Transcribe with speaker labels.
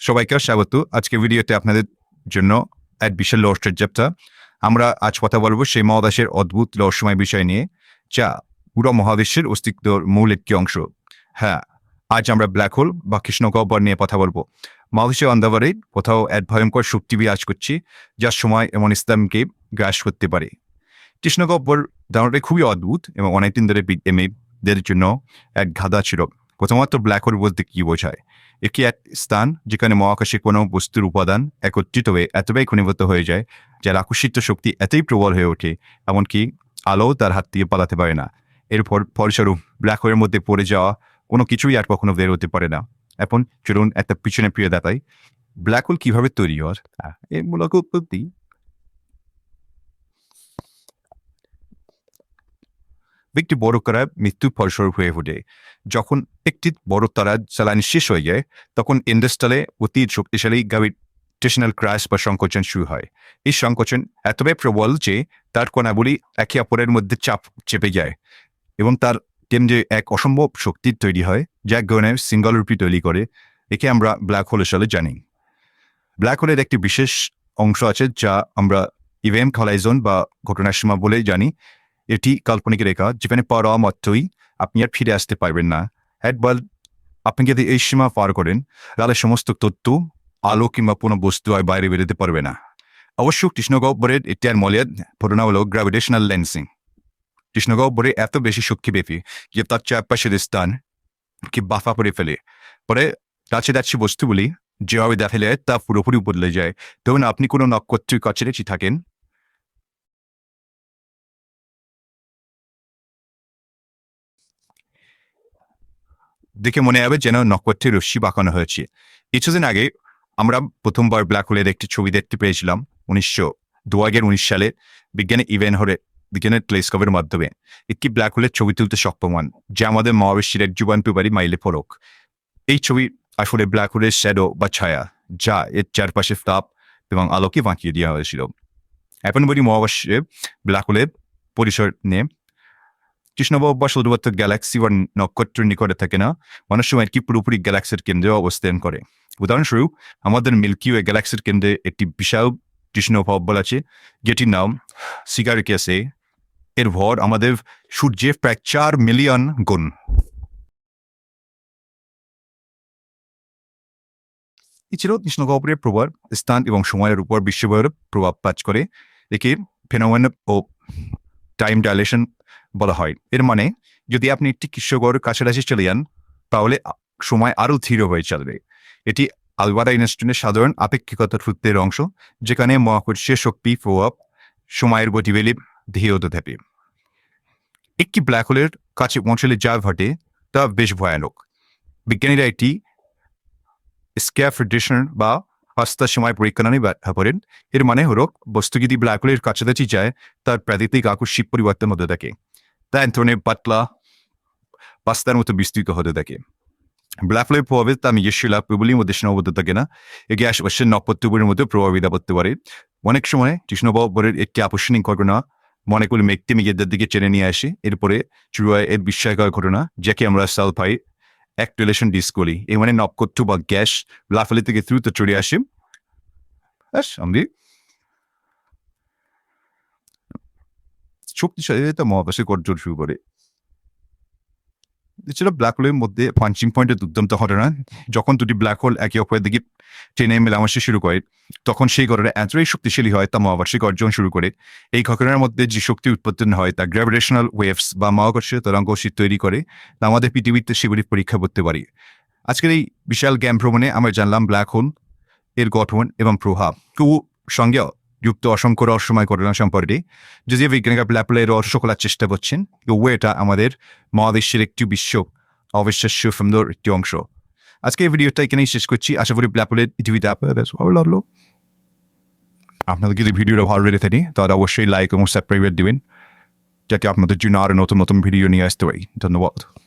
Speaker 1: সবাইকে স্বাগত। আজকে ভিডিওতে আপনাদের জন্য এক বিশাল রহস্যের চ্যাপ্টার। আমরা আজ কথা বলব সেই মহাদেশের অদ্ভুত রহস্যময় বিষয় নিয়ে, যা পুরো মহাদেশের অস্তিত্বর মূল একটি অংশ। হ্যাঁ আজ আমরা ব্ল্যাক হোল বা কৃষ্ণগহ্বর নিয়ে কথা বলব। মহাদেশের অন্ধাবারে কোথাও এক ভয়ঙ্কর শক্তি বিরাজ করছি যার সময় এমন ইসলামকে গ্রাস করতে পারে। কৃষ্ণগহ্বর ধারণাটা খুবই অদ্ভুত এবং অনেকদিন ধরে বিজ্ঞানীদের জন্য এক গাধা ছিল। প্রথমত ব্ল্যাক হোল বলতে কি বোঝায়? একটি এক স্থান যেখানে মহাকাশে কোনো বস্তুর উপাদান একত্রিত হয়ে এতটাই ঘনীভূত হয়ে যায় যার আকর্ষিত শক্তি এতই প্রবল হয়ে ওঠে এমনকি আলো তার হাত দিয়ে পালাতে পারে না। এরপর ফলস্বরূপ ব্ল্যাক হোলের মধ্যে পড়ে যাওয়া কোনো কিছুই আর কখনো বের হতে পারে না। এখন চলুন একটা পিছনে প্রিয় দাতাই ব্ল্যাক হোল কীভাবে তৈরি হ্যাঁ, এর মূলত একটি বড় তারা মৃত্যুর ফলস্বরূপ হয়ে ওঠে। যখন একটি বড় তারা জ্বালানি শেষ হয়ে যায়, তখন ইন্ডাস্ট্রালে অতি শক্তিশালী গ্রাভিটেশনাল ক্রাশ বা সংকোচন শুরু হয়। এই সংকোচন এতটাই প্রবল যে, তার কণাগুলি একে অপরের মধ্যে চাপ চেপে যায় এবং তার যে এক অসম্ভব শক্তির তৈরি হয় যা ধরনের সিঙ্গল রূপী তৈরি করে, একে আমরা ব্ল্যাক হোল হিসাবে জানি। ব্ল্যাক হোলের একটি বিশেষ অংশ আছে যা আমরা ইভেন্ট হলাইজন বা ঘটনার সীমা বলে জানি। এটি কাল্পনিক রেখা, যেখানে পাওয়া মাত্রই আপনি আর ফিরে আসতে পারবেন না। একবার আপনি যদি এই সীমা পার করেন, তাহলে সমস্ত তথ্য, আলো কিংবা কোনো বস্তু আর বাইরে বেরোতে পারবে না। অবশ্য কৃষ্ণগহ্বরের একটি আর মলিয়াদ ঘটনা হলো গ্র্যাভিটেশনাল লেন্সিং কৃষ্ণগহ্বরে এত বেশি শক্তিব্যাপী যে তার চারপাশের স্থান কি বাফা করে ফেলে। পরে কাছে যাচ্ছি বস্তুগুলি, যেভাবে দেখা যায় তা পুরোপুরি বদলে যায়। ধরুন আপনি কোনো নক্ষত্রের কাছাকাছি থাকেন দেখে মনে হবে যেন নক্ষত্রের রশ্মি বাঁকানো হয়েছে। কিছুদিন আগে আমরা প্রথমবার ব্ল্যাক হোলের একটি ছবি দেখতে পেয়েছিলাম, উনিশশো দু হাজার উনিশ সালে বিজ্ঞানী ইভেন হলে বিজ্ঞানের টেলিস্কোপের মাধ্যমে। একটি ব্ল্যাক হোলের ছবি তুলতে সক্ষম হন, যা আমাদের মহাবিশ্বের এক যুগান্তকারী মাইলে ফরক এই ছবি আসলে ব্ল্যাক হোলের শ্যাডো বা ছায়া, যা এর চারপাশে তাপ এবং আলোকে বাঁকিয়ে দেওয়া হয়েছিল। এখন বলি মহাবিশ্বে ব্ল্যাক হোলের পরিসর নিয়ে। কৃষ্ণবাবু বা শুধুমাত্র গ্যালাক্সি বা নক্ষত্রের নিকটে থাকে না? অনেক সময় কি পুরোপুরি গ্যালাক্সির কেন্দ্রে অবস্থান করে? উদাহরণস্বরূপ, আমাদের মিল্কি ওয়ে গ্যালাক্সির কেন্দ্রে একটি বিশাল কৃষ্ণভব্বল আছে, যেটির নাম সিগারিকেসে এর ভর আমাদের সূর্যের প্রায় চার মিলিয়ন গুণ। এছাড়াও কৃষ্ণগহ্বরের প্রভাব, স্থান এবং সময়ের উপর বিশ্বভরের প্রভাব কাজ করে। একে ফেনোমেন ও টাইম ডাইলেশন বলা হয়। এর মানে যদি আপনি একটি কৃষ্ণগড়ের কাছাকাছি চলে যান, তাহলে সময় আরও ধীর হয়ে চলবে। এটি আলবাদা ইনস্টিটিউটের সাধারণ আপেক্ষিকতার সূত্রের অংশ, যেখানে মহাকর্ষীয় শক্তি প্রভাব, সময়ের গতিবেলি ধীর হতে থাকে একটি ব্ল্যাক হোলের কাছে পৌঁছলে যা ঘটে, তা বেশ ভয়ানক। বিজ্ঞানীরা একটি স্ক্যাফ্রিডেশন বা হস্তা সময় পরীক্ষা নামে ব্যাখ্যা করেন। এর মানে হলো, বস্তু যদি ব্ল্যাক হোলের কাছাকাছি যায়, তার প্রাকৃতিক আকস্মিক পরিবর্তন হতে থাকে। তা এক ধরনের পাতলা পাস্তার মতো বিস্তৃত হতে থাকে। ব্ল্যাক হোলের প্রভাবে তা নিজস্ব লাভ প্রবলের মধ্যে সীমাবদ্ধ থাকে না। একে আশেপাশের নক্ষত্রগুলির মধ্যে প্রভাবিত করতে পারে। অনেক সময় কৃষ্ণবাবরের একটি আকর্ষণীয় ঘটনা মনে করি মেঘটি মেঘেদের দিকে চেনে নিয়ে আসে। এরপরে শুরু এর বিস্ময়কর ঘটনা, যাকে আমরা সালফাই অ্যাক্টিলেশন ডিস করি। এই মানে নক্ষত্র বা গ্যাস লাফালি থেকে দ্রুত চলে আসি। ব্যাস, আমি শক্তিশালী এটা মহাকাশে গর্জন শুরু করে। এছাড়া ব্ল্যাক হোলের মধ্যে পাঞ্চিং পয়েন্টের দুর্দান্ত ঘটনা যখন দুটি ব্ল্যাক হোল একে অপরের দিকে ট্রেনে মেলামেশা শুরু করে, তখন সেই ঘটনা এতটাই শক্তিশালী হয়, তা মহাকাশে অর্জন শুরু করে। এই ঘটনার মধ্যে যে শক্তি উৎপন্ন হয়, তা গ্র্যাভিটেশনাল ওয়েভস বা মহাকর্ষীয় তরঙ্গ তৈরি করে, তা আমাদের পৃথিবীতে সেগুলি পরীক্ষা করতে পারি। আজকের এই বিশাল জ্ঞান ভ্রমণে আমরা জানলাম ব্ল্যাক হোল এর গঠন এবং প্রভাব। কেউ সঙ্গে যুক্ত অসংখ্য রহস্যময় ঘটনা সম্পর্কে। যদিও বিজ্ঞানীরা ব্ল্যাক হোলের রহস্য খোলার চেষ্টা করছেন তবু এটা আমাদের মহাদেশের একটি বিশ্ব অবিশ্বাস্য সুন্দর একটি অংশ। আজকে এই ভিডিওটা এখানেই শেষ করছি। আশা করি ব্ল্যাক হোলের পৃথিবীতে আপনাদের ভালো লাগল। আপনাদের যদি ভিডিওটা ভালো লেগে থাকে, তাহলে অবশ্যই লাইক এবং সাবস্ক্রাইব দিবেন, যাতে আপনাদের জন্য আরও নতুন নতুন ভিডিও নিয়ে আসতে পারি। ধন্যবাদ।